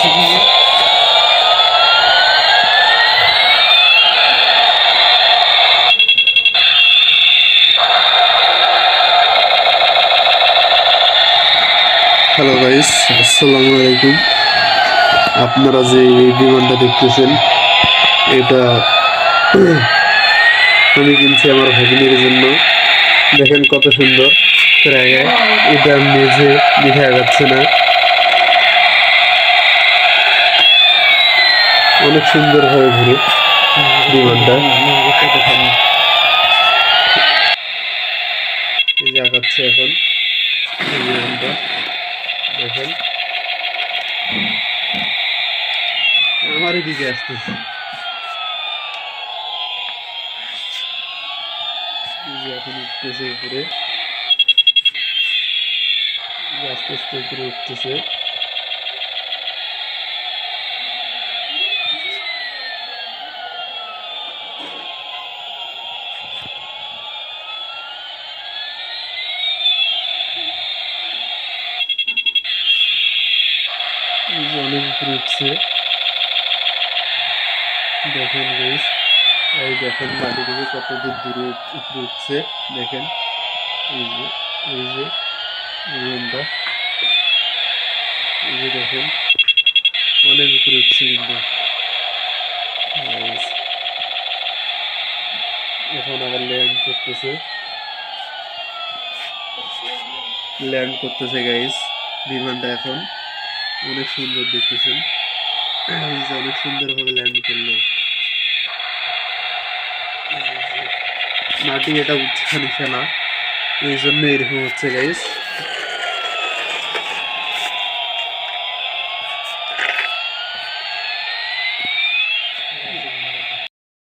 শিখিয়ে hello guys আসসালামু আলাইকুম আপনারা যে বিমানটা দেখতেছেন এটা আমি কিনছি আমার ভাগিনীর জন্য। দেখেন কত সুন্দর। প্রায় এটা মেঝে দেখা যাচ্ছে না। অনেক সুন্দর ভাবে ঘুরে। বিমানটা। আগাচ্ছে এখন। বিমানটা। দেখেন। আমার দিকে আসতেছে। যে এখন উঠতেছে উপরে। আস্তে আস্তে উপরে উঠতেছে। অনেক উপরে উঠছে। দেখেন এই দেখেন, মাটি থেকে কত দূর দূরে উপরে উঠছে, দেখেন। এই যে এই যে রুমটা। এই যে দেখেন, অনেক উপরে উঠছে কিন্তু। এখন আবার ল্যান্ড করতেছে। ল্যান্ড করতেছে গাইস বিমানটা এখন অনেক সুন্দর দেখতেছেন। অনেক সুন্দরভাবে ল্যান্ড করল। মাটি এটা উচ্চ না এই জন্য এরকম হচ্ছে গাইস